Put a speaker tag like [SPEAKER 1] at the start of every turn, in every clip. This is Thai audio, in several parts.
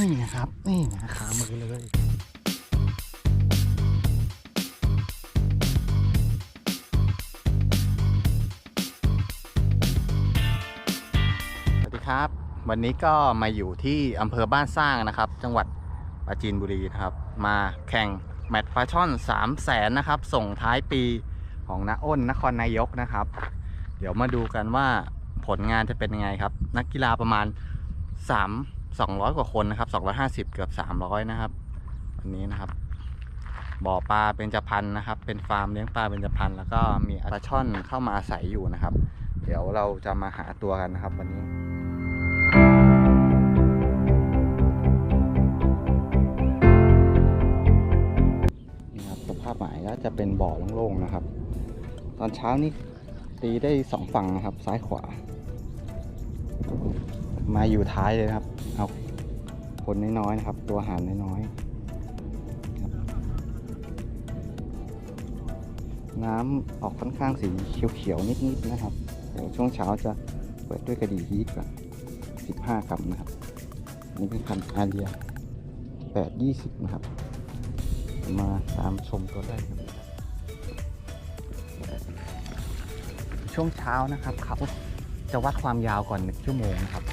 [SPEAKER 1] นี่นะครับ นี่นะขามือเลยสวัสดีครับวันนี้ก็มาอยู่ที่อำเภอบ้านสร้างนะครับ จังหวัดปราจีนบุรีนะครับ มาแข่งแมตช์ปลาช่อน3 0 0แสนนะครับ ส่งท้ายปีของนาอ้นนครนายกนะครับ เดี๋ยวมาดูกันว่าผลงานจะเป็นยังไงครับ นักกีฬาประมาณ 3 200 กว่าคนนะครับ250 เกือบ 300 นะครับวันนี้นะครับ บ่อปลาเป็นจพันนะครับ เป็นฟาร์มเลี้ยงปลาเป็นจพันแล้วก็มีปลาช่อนเข้ามาอาศัยอยู่นะครับ เดี๋ยวเราจะมาหาตัวกันนะครับ วันนี้นี่ครับสภาพหมายก็จะเป็นบ่อโล่งๆนะครับ ตอนเช้านี่ตีได้สองฝั่งนะครับซ้ายขวา มาอยู่ท้ายเลยครับ เอาคนน้อยๆนะครับ ตัวหารน้อยๆน้ำออกค่อนข้างสีเขียวๆนิดๆนะครับ เดี๋ยวช่วงเช้าจะเปิดด้วยกระดี่ฮีทก่อน15 กรัมนะครับ นี่เป็นพันอาเรีย8 20 นะครับ มาตามชมตัวแรกครับ ช่วงเช้านะครับเขาจะวัดความยาวก่อน 1 ชั่วโมงนะครับ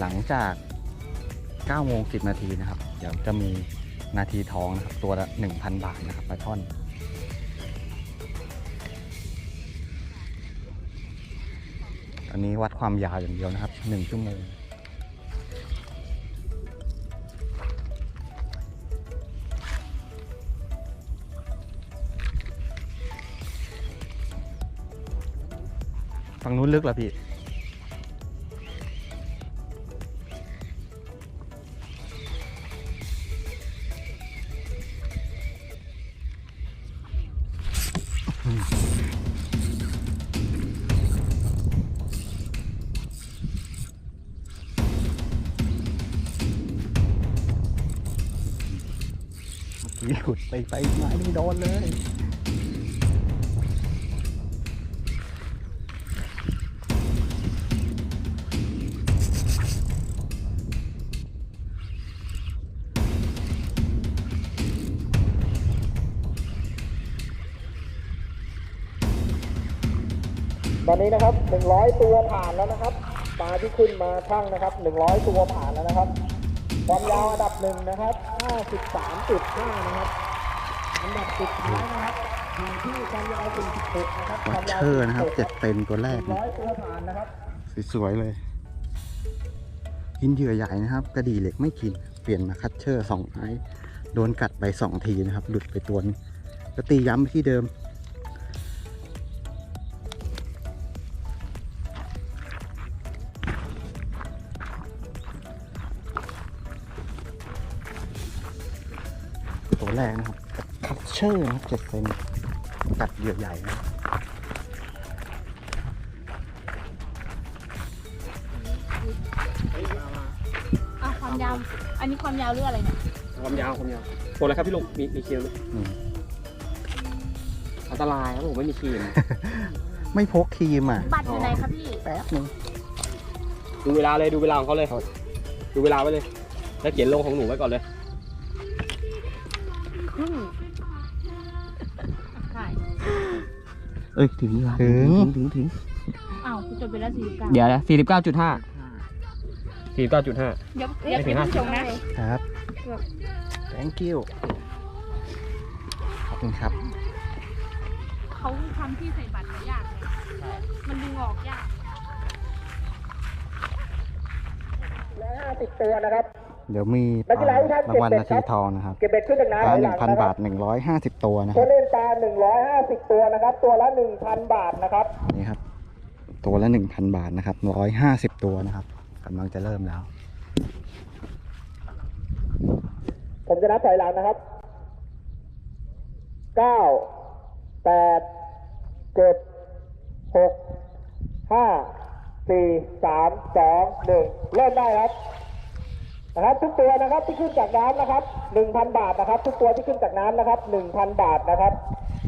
[SPEAKER 1] หลังจาก9โมง10 นาทีนะครับ เดี๋ยวจะมีนาทีทองนะครับ ตัวละ 1,000 บาทนะครับปลาช่อน อันนี้วัดความยาวอย่างเดียวนะครับ 1 ชั่วโมงฝั่งนู้นลึกเหรอพี่ หลุดไปไปไม้ไม่โดนเลย
[SPEAKER 2] นนี้นะครับ100 ตัวผ่านแล้วนะครับปลาที่ขึ้นมาช่างนะครับ 100 ตัวผ่านแล้วนะครับความยาวอันดับหนึ่งนะครับ53.5นะครับอันดับสุดท้ายนะครับอยู่ที่ความยาว46นะครับ
[SPEAKER 1] วัดเชอร์นะครับเจ็ดเซนตัวแรกนะ
[SPEAKER 2] 100ตัวผ่านนะครับ
[SPEAKER 1] สวยๆเลย กินเหยื่อใหญ่นะครับ กระดี่เหล็กไม่กินเปลี่ยนมาคัตเชอร์สองไม้โดนกัดไปสองทีนะครับ หลุดไปตัวนึงก็ตีย้ำไปที่เดิม เจ็ดเซนกัดเหยื่อใหญ่นะ
[SPEAKER 3] อะความยาว อันนี้ความยาวเรื่องอะไรเนี่ย
[SPEAKER 2] ความยาวความยาวตัวอะไรครับพี่ลุงมีมีคิว
[SPEAKER 1] อืม
[SPEAKER 2] อันตรายครับผมไม่มีคิว
[SPEAKER 1] ไม่พกครีมอะ
[SPEAKER 3] บัตรอยู่ไหนคะพี่
[SPEAKER 1] แป๊บนึง
[SPEAKER 2] ดูเวลาเลยดูเวลาของเขาเลย ดูเวลาไว้เลย แล้วเขียนลงของหนูไว้ก่อนเลย เอ้ยถึง
[SPEAKER 1] ถึง
[SPEAKER 2] ถึงถึง
[SPEAKER 3] อ้าวคุณจดไปแล้วสี่สิบเก้า
[SPEAKER 2] เดี๋ยวนะสี่สิบเก้าจุดห้าสี่สิบเก้าจุดห้า
[SPEAKER 3] เดี๋ยวเรียก
[SPEAKER 2] ไม่ถึง
[SPEAKER 3] พี่
[SPEAKER 2] ห้า
[SPEAKER 3] ชงนะ
[SPEAKER 1] ครับ thank you ขอบคุณครับ
[SPEAKER 3] เขาทำที่ใส่บัตรยากเลยมันดึงออกยาก
[SPEAKER 2] 150 ตัวนะครับ
[SPEAKER 1] เดี๋ยวมี
[SPEAKER 2] นักกีฬาทุกท่าน
[SPEAKER 1] รางวัล
[SPEAKER 2] เก็บเบ็
[SPEAKER 1] นา
[SPEAKER 2] ด
[SPEAKER 1] ที
[SPEAKER 2] ครับ
[SPEAKER 1] ทองนะครับ
[SPEAKER 2] เก็บเบ็ดขึ้นจากน้ำ
[SPEAKER 1] ปลา
[SPEAKER 2] ไห
[SPEAKER 1] ห
[SPEAKER 2] ลั
[SPEAKER 1] นึ่ง
[SPEAKER 2] ง
[SPEAKER 1] พัน
[SPEAKER 2] นะค
[SPEAKER 1] บา
[SPEAKER 2] รับ
[SPEAKER 1] ทหนึ่งร้อยห้าสิบตัวนะค
[SPEAKER 2] ค
[SPEAKER 1] รั
[SPEAKER 2] น
[SPEAKER 1] บ
[SPEAKER 2] เล่นปลา150ตัวนะครับ ตัวละ1,000บาทนะครับ
[SPEAKER 1] นี่ครับ ตัวละหนึ่งพันบาทนะครับร้อยห้าสิบตัวนะครับกำลังจะเริ่มแล้ว
[SPEAKER 2] ผมจะนับถอยหลังนะครับ9 8 7 6 5 4 3 2 1เริ่มได้ครับ นะครับทุกตัวนะครับที่ขึ้นจากน้ำนะครับ1,000บาทนะครับ ทุกตัวที่ขึ้นจากน้ำนะครับ1,000บาทนะครับ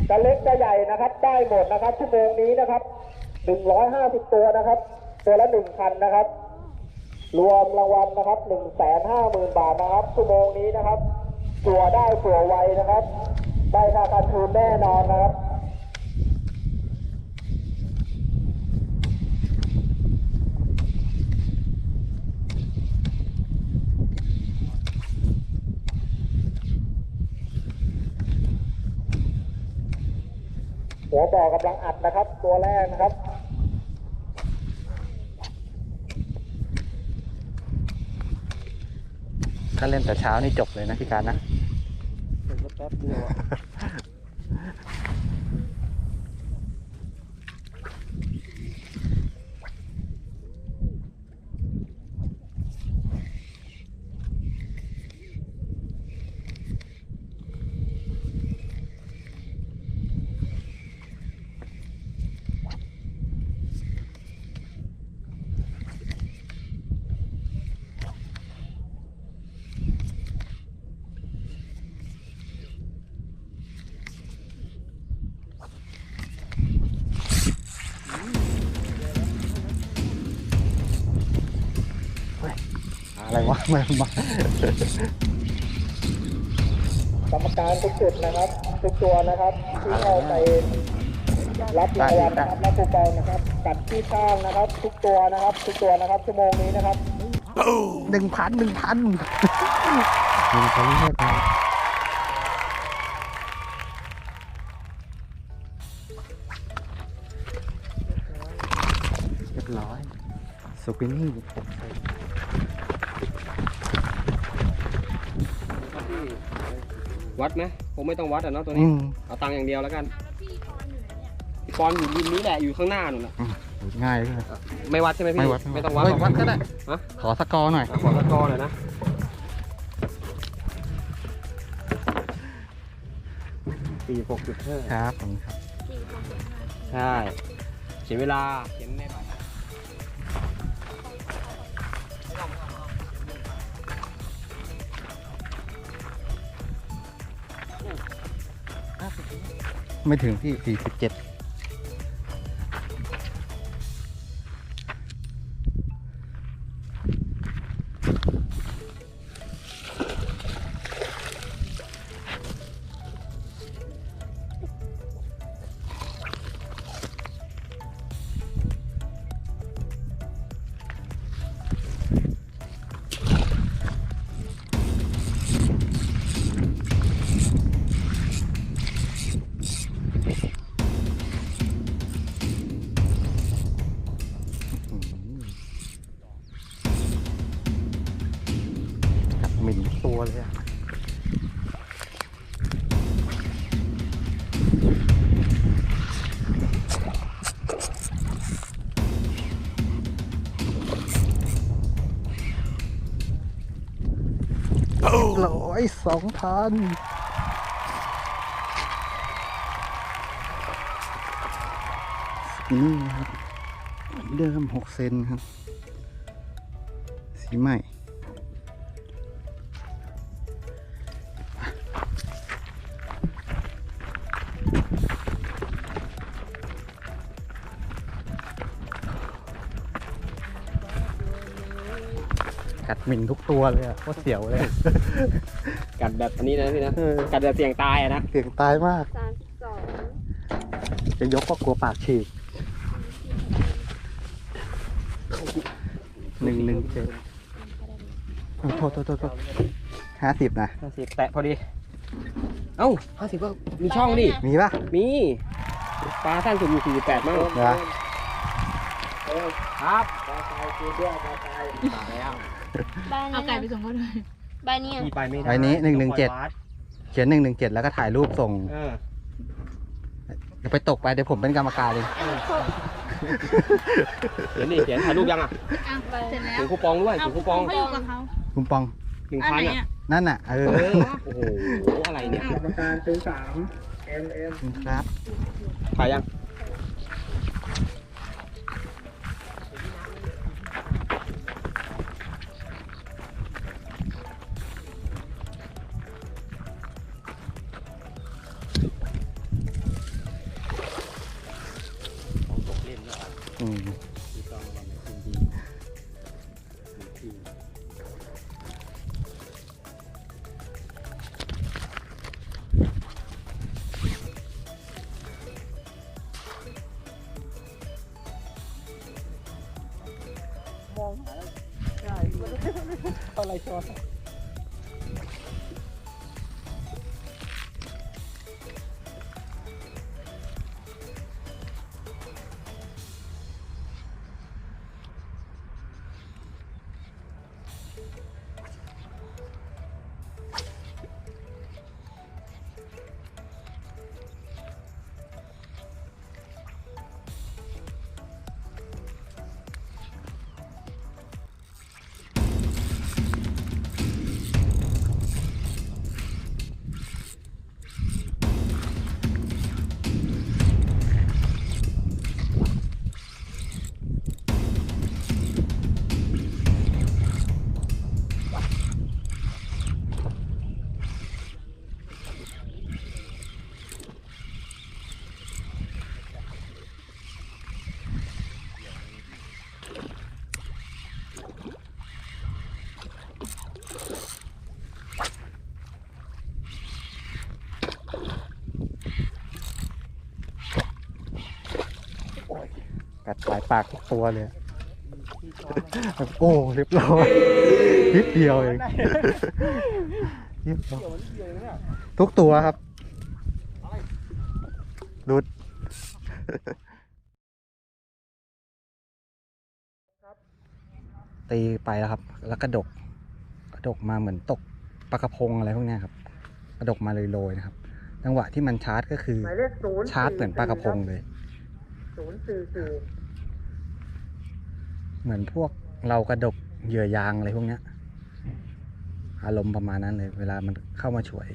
[SPEAKER 2] จะเล็กจะใหญ่นะครับ ได้หมดนะครับชั่วโมงนี้นะครับ150ตัวนะครับ ตัวละ1,000นะครับ รวมรางวัลนะครับหนึ่งแสนห้าหมื่นบาทนะครับชั่วโมงนี้นะครับสัวได้สัวไวนะครับ ได้ค่าการคืนแน่นอนนะครับ หัวบ่อกำลังอัดนะครับ ตัวแรกนะครับ
[SPEAKER 1] ถ้าเล่นแต่เช้านี่จบเลยนะพี่การนะ
[SPEAKER 2] แป๊บเดียวอะ
[SPEAKER 1] วะไม่มาก
[SPEAKER 2] รรมการทุกจุดนะครับ ทุกตัวนะครับที่เข้าไปรับรางวัลนะครับรับคูปองนะครับกัดที่ข้างนะครับ ทุกตัวนะครับ ทุกตัวนะครับชั่วโมงนี้นะครับ
[SPEAKER 1] หนึ่งพันหนึ่งพันหนึ่งพันไม่ได้เรียบร้อยสปิน
[SPEAKER 4] วัดไหมคงไม่ต้องวัดอะเนาะตัว
[SPEAKER 1] อื
[SPEAKER 4] นี้
[SPEAKER 1] ม
[SPEAKER 4] เอาตังค์อย่างเดียวแล้วกัน
[SPEAKER 3] แล้วพี่ปอนอยู่ไหนเนี่ย
[SPEAKER 4] ปอนอยู่ริมนี้แหละอยู่ข้างหน้านู่นน่ะ
[SPEAKER 1] ง่ายเลย
[SPEAKER 4] ไม่วัดใช่ไหมพี่
[SPEAKER 1] ไม่วัด
[SPEAKER 4] ไม่ต้องวัด
[SPEAKER 1] เฮ้ย
[SPEAKER 4] หรอก
[SPEAKER 1] วัดก็ได้
[SPEAKER 4] ฮะ
[SPEAKER 1] ขอสกอร์หน่อย
[SPEAKER 4] เอาขอสกอร์หน่อยนะสี่หกจุดห้า
[SPEAKER 1] ครับผมครับ
[SPEAKER 3] สี่คนเองค่ะ
[SPEAKER 4] ใช่ เขียนเวลา เขียนในใบ
[SPEAKER 1] ไม่ถึงที่สี่สิบเจ็ด ร้อยสองพันนี่ครับเหมือเดิมหกเซนครับ สีใหม่ กัดหมิ่นทุกตัวเลยอะโคตรเสียวเลยอะ
[SPEAKER 4] กัดแบบอันนี้นะพี่นะ
[SPEAKER 1] เออ
[SPEAKER 4] กัดแบบเสี่ยงตายอะนะ
[SPEAKER 1] เสียงตายมาก
[SPEAKER 3] สามสิบสอง
[SPEAKER 1] จะยกก็กลัวปากฉีกหนึ่งหนึ่งเจ็ดโอ้โทษโทษโทษโทษห้าสิบนะ
[SPEAKER 4] ห้าสิบแตะพอดี เอ้าห้าสิบก็มีช่องดิ
[SPEAKER 1] มีปะ
[SPEAKER 4] มีปลาสั้นสุดอยู่สี่สิบแปดมั้ง
[SPEAKER 1] เดี๋ยว
[SPEAKER 4] ครับ
[SPEAKER 3] เอาไก่ไปส่งเขาด้วย
[SPEAKER 5] ใบเนี้ย
[SPEAKER 4] พี่ไปไม่ได้
[SPEAKER 1] ใบนี้หนึ่งหนึ่งเจ็ด
[SPEAKER 4] ต้องปล่อยวั
[SPEAKER 1] เขียนหนึ่งหนึ่งเจ็ดแล้วก็ถ่ายรูปส่ง
[SPEAKER 4] เออ
[SPEAKER 1] เดี๋ยวไปตกไปเดี๋ยวผมเป็นกรรมการเอง
[SPEAKER 4] เขียนดิเขียนถ่ายรูปยังอะ
[SPEAKER 3] อะเสร็จแล้ว
[SPEAKER 4] ถือคูปองด้วยถือคูปอง
[SPEAKER 3] เขาอยู่กับเขา
[SPEAKER 1] คุณปอง
[SPEAKER 4] หนึ่ง
[SPEAKER 3] อัน
[SPEAKER 4] พัน
[SPEAKER 3] ไหน
[SPEAKER 4] อะ
[SPEAKER 3] อะ
[SPEAKER 1] นั่นน่ะเออ
[SPEAKER 4] เออโอ้โห อะไรเนี่ย
[SPEAKER 2] กรรมการเป็นสาม M M
[SPEAKER 1] ครับ
[SPEAKER 4] ถ่ายยัง
[SPEAKER 1] อะายปากทุกตัวเลยโอ้เรียบร้อยนิดเดียวเองนิดเดียวทุกตัวครับดุดตีไปแล้วครับ แล้วกระดก กระดกมาเหมือนตกปลากระพงอะไรพวกเนี้ยครับ กระดกมาเลยโรยๆนะครับ จังหวะที่มันชาร์จก็คือ
[SPEAKER 2] หมายเลขศูนย์
[SPEAKER 1] ชาร์จเหมือนปลากระพงเลย
[SPEAKER 2] ศูนย์สี่สี่
[SPEAKER 1] เหมือนพวกเรากระดกเหยื่อยางอะไรพวกเนี้ย อารมณ์ประมาณนั้นเลย เวลามันเข้ามาช่วย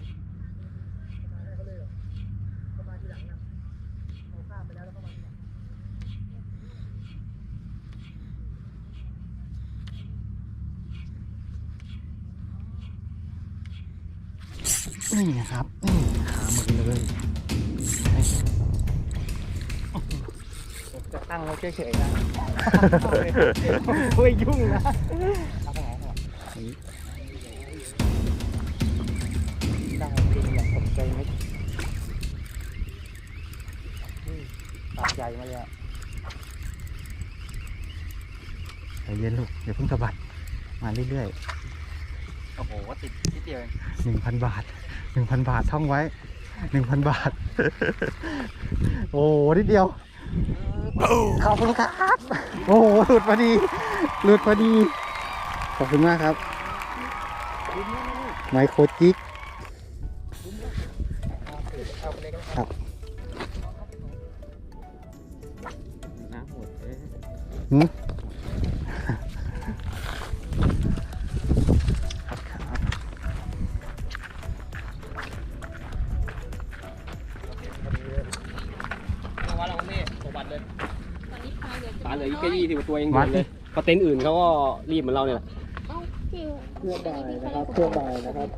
[SPEAKER 1] นี่นะครับนี่ขามือเลย
[SPEAKER 2] ตั้งไว้เฉยๆนะไม่ยุ่งนะเอาไปไหนครับตั้งจริงอย่างตกใจไหมอืมตัดใหญ่มาเลยอะ
[SPEAKER 1] ใจเย็นลูกอย่าเพิ่งสะบัด มาเรื่อย
[SPEAKER 2] โอ้โหติดนิดเดียวเอง
[SPEAKER 1] ๆหนึ่งพันบาทหนึ่งพันบาทท่องไว้หนึ่งพันบาท โอ้โหนิดเดียว ขอบคุณครับโอ้โหหลุดพอดีหลุดพอดี ขอบคุณมากครับ ไมโครจิก
[SPEAKER 2] เอาไปเลยก็ได้
[SPEAKER 1] ครับ
[SPEAKER 2] น้ำหมดเลย
[SPEAKER 4] ตัวเอง
[SPEAKER 1] วัด
[SPEAKER 4] เล
[SPEAKER 1] ดิ
[SPEAKER 4] ยเพราะเต็นท์อื่นเขาก็รีบเหมือนเราเนี่ยแหละ
[SPEAKER 3] เอ้าฟิว
[SPEAKER 2] เครื่องบ่ายนะครับเครื่องบ่ายนะครับ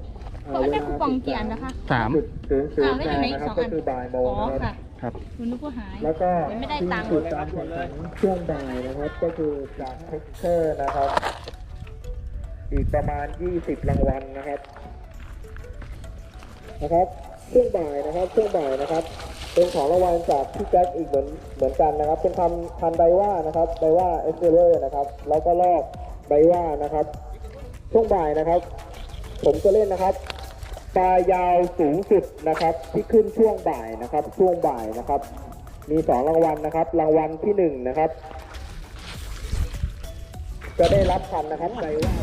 [SPEAKER 3] เขาได้คูปองกี่อันนะคะ
[SPEAKER 1] สาม
[SPEAKER 2] ศูนย์ศูนย์
[SPEAKER 3] อ้าวแล้วอยู่ในอีก
[SPEAKER 2] นะครับ
[SPEAKER 3] สองอั
[SPEAKER 2] ก็
[SPEAKER 3] น
[SPEAKER 2] คือบ่ายโม
[SPEAKER 3] อ๋
[SPEAKER 2] ง
[SPEAKER 3] อ
[SPEAKER 2] นะครับ
[SPEAKER 3] ค่ะ
[SPEAKER 1] ครับ
[SPEAKER 3] หนูนึกว่าหาย
[SPEAKER 2] แล้วก็
[SPEAKER 3] ยังไม่ได้ตังค์
[SPEAKER 2] ที่จุดการแข่งขันช่วงบ่ายนะครับ ก็คือจากเทคเชอร์นะครับ อีกประมาณ 20 รางวัลนะครับ นะครับช่วงบ่ายนะครับช่วงบ่ายนะครับ เป็นของรางวัลจากพี่แจ็คอีกเหมือนเหมือนกันนะครับ เป็นคันคันไดว่านะครับไดว่าเอ็กเซเลอร์นะครับ แล้วก็ลอกไดว่านะครับ ช่วงบ่ายนะครับ ผมจะเล่นนะครับปลายาวสูงสุดนะครับ ที่ขึ้นช่วงบ่ายนะครับ ช่วงบ่ายนะครับ มีสองรางวัลนะครับ รางวัลที่หนึ่งนะครับ จะได้รับคันนะครับไดว่า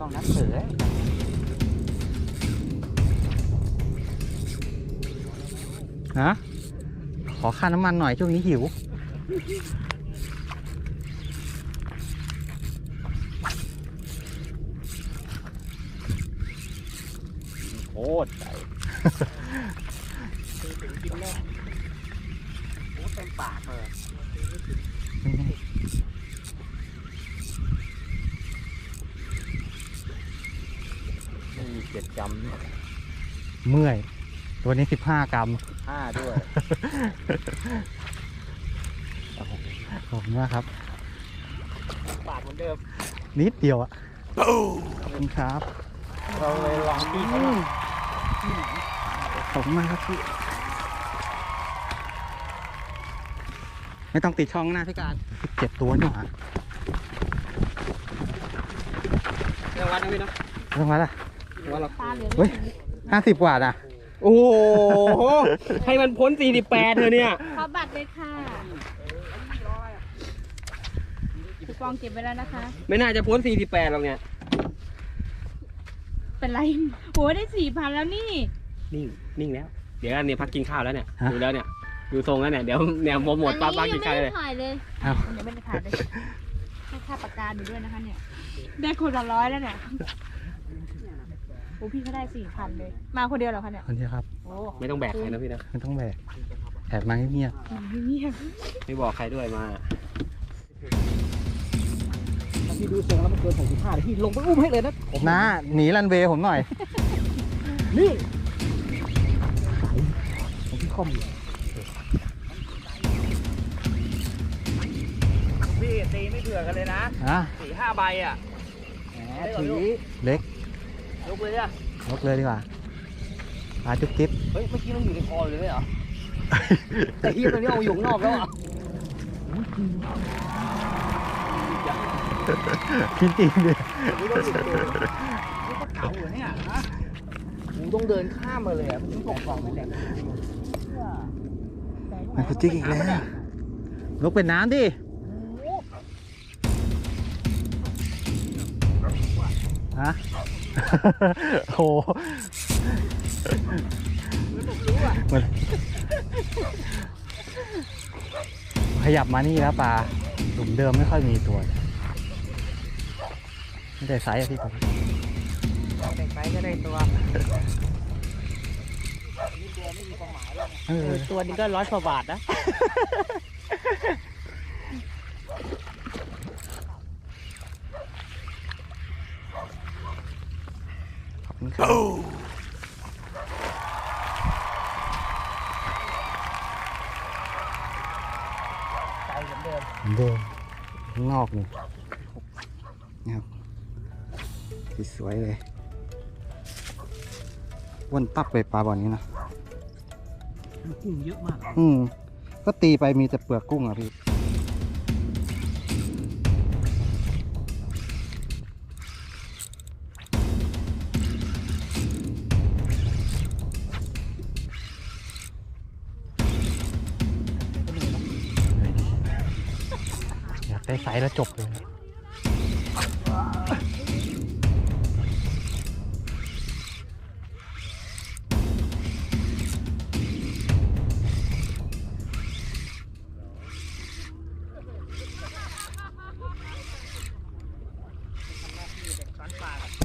[SPEAKER 1] ต้องนับเสือ ฮะขอค่าน้ำมันหน่อยช่วงนี้หิว
[SPEAKER 4] โคตรใหญ่
[SPEAKER 2] เต็มปากเลย
[SPEAKER 4] ไม่มีเจ็ดจำเนี่ย
[SPEAKER 1] เมื่อย ตัวนี้สิบห้ากรัม
[SPEAKER 4] ห้า ด้วย
[SPEAKER 1] ขอบคุณมากครับ
[SPEAKER 4] ปากเหมือนเดิม
[SPEAKER 1] นิดเดียวอะขอบคุณครับ
[SPEAKER 2] เราเลยลองที่เขา
[SPEAKER 1] ขอบคุณมากครับพี่ ไม่ต้องติดช่องหน้าพี่การเจ็ดตัวนี่หว่า
[SPEAKER 4] เรื่องวัดนะพี่เนาะ
[SPEAKER 1] เรื่องอะไรล่ะ
[SPEAKER 4] ว่าเรา
[SPEAKER 3] ตาเหลือง
[SPEAKER 1] เฮ้ยห้าสิบกว่าอะ
[SPEAKER 4] โอ้โห ให้มันพ้น 48เธอะเนี่ย
[SPEAKER 3] ขอบัตรเลยค่ะคูปองเก็บไว้แล้วนะคะ
[SPEAKER 4] ไม่น่าจะพ้น 48หรอกเนี่ย
[SPEAKER 3] เป็นไรโหได้สี่พันแล้วนี่
[SPEAKER 4] นิ่ง นิ่งแล้ว เดี๋ยวอันนี้พักกินข้าวแล้วเนี่ยดูแล้วเนี่ย ดูทรงแล้วเนี่ย เดี๋ยวเนี่ยหมดหมดปั๊บพักกินข้าวเลย
[SPEAKER 3] ถ่ายเลย
[SPEAKER 1] อ้าว
[SPEAKER 3] ยังไม่ได้ถ่ายเลยให้ค่าปากกาดูด้วยนะคะเนี่ย ได้คนละร้อยแล้วเนี่ยโอ้พี่เขาได้สี่พันเลย มาคนเดียวเหรอคะเนี่ย
[SPEAKER 1] คนนี้ครับ
[SPEAKER 3] โอ้
[SPEAKER 4] ไม่ต้องแบกใครนะพี่นะ
[SPEAKER 1] ไม่ต้องแบกแอบมาเงียบ
[SPEAKER 3] เงียบ
[SPEAKER 4] ไม่บอกใครด้วยมา
[SPEAKER 6] ถ้าพี่ดูทรงแล้วมันเกิน65เดี๋ยวพี่ลงไปอุ้มให้เลยนะ
[SPEAKER 1] ๆน้าหนีรันเวย์ผมหน่อย
[SPEAKER 6] นี่ของพี่คอมอยู่พี่ตีไม่เผื่อกันเลยนะ
[SPEAKER 1] อะ
[SPEAKER 6] สี่ห้าใบอะแหมถือ
[SPEAKER 1] เล็ก
[SPEAKER 6] ยกเลยอะ
[SPEAKER 1] ลกเลยดีกว่าปลาจุ๊บจิ๊บ
[SPEAKER 6] เฮ้ยเมื่อกี้มันอยู่ในคอเลยไม่เหรอแต่ที่ตอนนี้เอาอยู่ข้างนอกแล้วอะ
[SPEAKER 1] กินจริงดิ
[SPEAKER 6] นี่ต้องอยู่ตัวนี่ก็เก๋าอยู่เนี่ยฮะกูต้องเดินข้ามมาเลยอะมันกล่องกล่องนั่นแหละ
[SPEAKER 1] มันกุจิกอีกแล้วลกเป็นน้ำดิฮะ โหเหมือนขยับมานี่แล้วปลาหลุมเดิมไม่ค่อยมีตัวเลยไม่ได้ไซส์อะพี่ผม
[SPEAKER 6] เด็กไปก็ได้ตัว
[SPEAKER 1] เออ
[SPEAKER 6] ตัวนี้ก็ร้อยกว่าบาทนะ
[SPEAKER 1] ขอบคุณครับเหมือนเดิมข้างนอกนี่นี่ครับสวยๆเลยอ้วนตับเลยปลาบ่อนี้นะ
[SPEAKER 6] กุ้งเยอะมาก
[SPEAKER 1] อืมก็ตีไปมีแต่เปลือกกุ้งอะพี่ ได้ไซส์แล้วจบเลย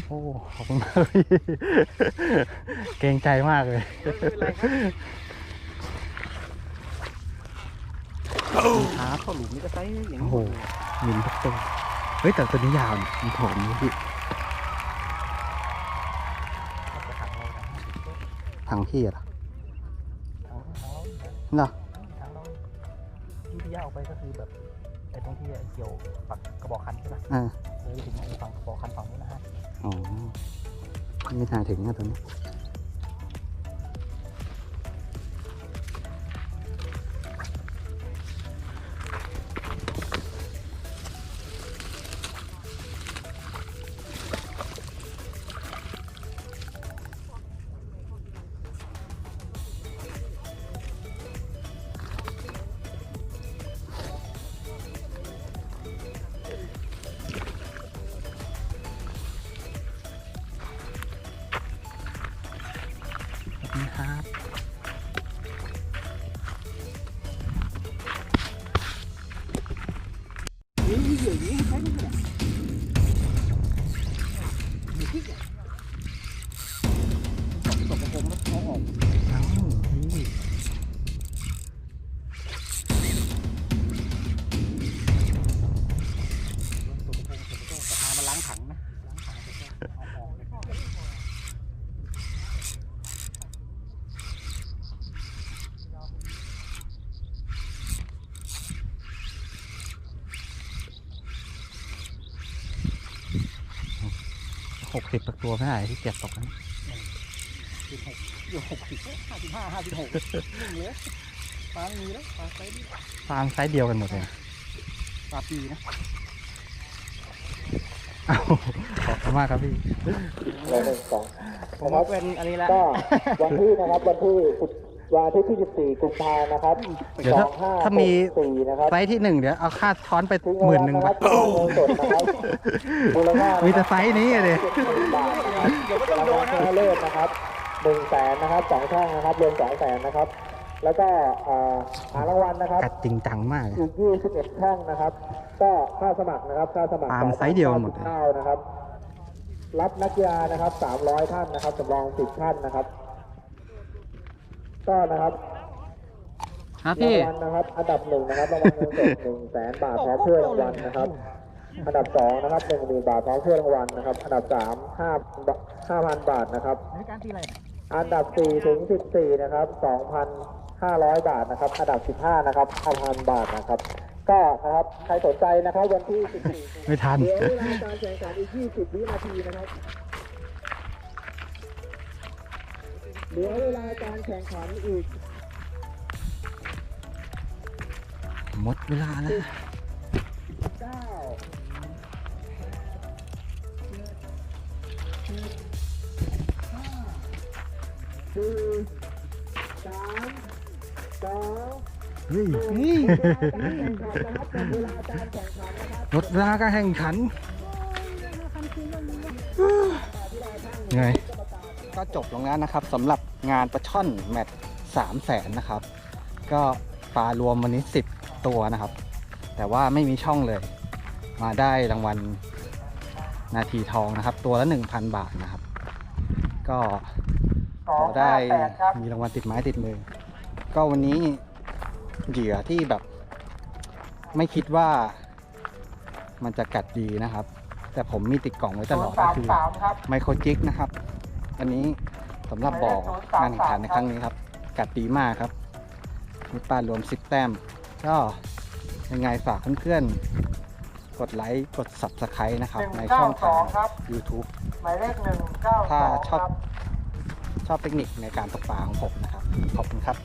[SPEAKER 1] โอ้ขอบคุณมากเกรงใจมากเลย
[SPEAKER 6] ขาเข้าหลุมนี่ก็ไซส์อย่าง
[SPEAKER 1] โอ้
[SPEAKER 6] นี้
[SPEAKER 1] โหมินทุกตัวเฮ้ยแต่ตัวนี้ยาวนะมันโถมนี่พี่ทางพี่อะเหรอเนาะ
[SPEAKER 6] ที่ที่ย่าออกไปก็คือแบบไอ้ตรงที่เกี่ยวปักกระบอกคันใช่ไหม
[SPEAKER 1] อ่า
[SPEAKER 6] เลยถึงไอ้ฝั่งกระบอกคันฝั่งนู้นนะฮะ
[SPEAKER 1] อ๋อไม่ทางถึงนะตัวนี้ คุณครับ
[SPEAKER 6] หกสิบ
[SPEAKER 1] ตัวไม่ได้ที่เจ็ดตกนั้น
[SPEAKER 6] อยู่หกสิบห้าสิบห้าห้าสิบหกเหลือ
[SPEAKER 2] ปลามีแล้วปลาไซส์นี้
[SPEAKER 1] ฟางไซส์เดียวกันหมดเลย
[SPEAKER 2] ปลาปีนะ
[SPEAKER 1] เอาขอบคุณมากครับพี่
[SPEAKER 2] หนึ่งสอง
[SPEAKER 4] ผม
[SPEAKER 2] นะครับ
[SPEAKER 4] เป็นอันนี้แล้ว
[SPEAKER 2] ก็วันที่นะครับวันที่10 วันอาที่ที่14กุมภานะครับ
[SPEAKER 1] เดี๋ยวถ้าถ้ามี
[SPEAKER 2] 2564นะครับ
[SPEAKER 1] ไซส์ที่หนึ่งเดี๋ยวเอาค่าช้อนไป
[SPEAKER 2] ทิ้ง
[SPEAKER 1] ห
[SPEAKER 2] เอา
[SPEAKER 1] มื่น
[SPEAKER 2] ไว้
[SPEAKER 1] หนึ่ง
[SPEAKER 2] นะค
[SPEAKER 1] บา
[SPEAKER 2] รับ
[SPEAKER 1] ท
[SPEAKER 2] เงินสดนะครับมูลค่า
[SPEAKER 1] มี
[SPEAKER 2] มี
[SPEAKER 1] แต่ไซส์นี้อะดิ
[SPEAKER 2] บาทนะครับรางวัลชนะเลิศนะครับหนึ่งแสนนะครับสองช่องนะครับรวมสองแสนนะครับ แล้วก็อ่าหารางวัลนะครับ
[SPEAKER 1] กัดจริงจังมาก
[SPEAKER 2] อีก21ช่องนะครับ ก็ค่าสมัครนะครับ ค่าสมัคร
[SPEAKER 1] ตามไซส์เดียวหมดเลย
[SPEAKER 2] ข้าวนะครับ รับนักกีฬานะครับ 300 ท่านนะครับสำรอง 10 ท่านนะครับ ก็นะครับ
[SPEAKER 1] ครับ
[SPEAKER 2] รา
[SPEAKER 1] พี่
[SPEAKER 2] งวัลนะครับ อันดับหนึ่งนะครับรางวัลเงินสดหนึ่งแสนบาทพร้อมถ้วยรางวัลนะครับ อันดับสองนะครับหนึ่งหมื่นบาทพร้อมถ้วยรางวัลนะครับ อันดับสามห้าห้าพันบาทนะครับอันดับสี่ถึงสิบสี่นะครับสองพันห้าร้อยบาทนะครับ อันดับสิบห้านะครับห้าพันบาทนะครับ ก็นะครับใครสนใจนะครับวันที่สิบสี่
[SPEAKER 1] ไม่ทัน
[SPEAKER 2] เดี๋ยวเวลาการแข่งขันอีกยี่สิบวินาทีนะครับ เดี๋ยวเวลาการแข่งขันอีก
[SPEAKER 1] หมดเวลาแล้ว
[SPEAKER 2] เก้าห้าสี่สามสอง
[SPEAKER 1] เฮ้ย
[SPEAKER 2] หนึ่งเวลาการแข่งขันนะครับ
[SPEAKER 1] หมดเวลาการแข่งขันเหนื่อย ก็จบลงแล้วนะครับสำหรับงานปลาช่อนแมตช์สามแสนนะครับ ก็ปลารวมวันนี้ 10 ตัวนะครับ แต่ว่าไม่มีช่องเลย มาได้รางวัลนาทีทองนะครับ ตัวละ 1,000 บาทนะครับ ก็ขอได้มีรางวัลติดไม้ติดมือ ก็วันนี้เหยื่อที่แบบ ไม่คิดว่ามันจะกัดดีนะครับ แต่ผมมีติดกล่องไว้ตลอดก็คือไมโครจิกนะครับ อันนี้สำหรับบ่อการแข่งขันในครั้งนี้ครับกัดดีมากครับมีปลารวม10แต้ม ก็ยังไงฝากเพื่อนๆ กดไลค์ กด Subscribe นะครับ ในช่องทาง
[SPEAKER 2] ครับ
[SPEAKER 1] YouTube
[SPEAKER 2] หมายเลขหนึ่งเก้า
[SPEAKER 1] ถ้า
[SPEAKER 2] สอง
[SPEAKER 1] ชอบ
[SPEAKER 2] ครับ
[SPEAKER 1] ชอบเทคนิคในการตกปลาของผมนะครับ ขอบคุณครับ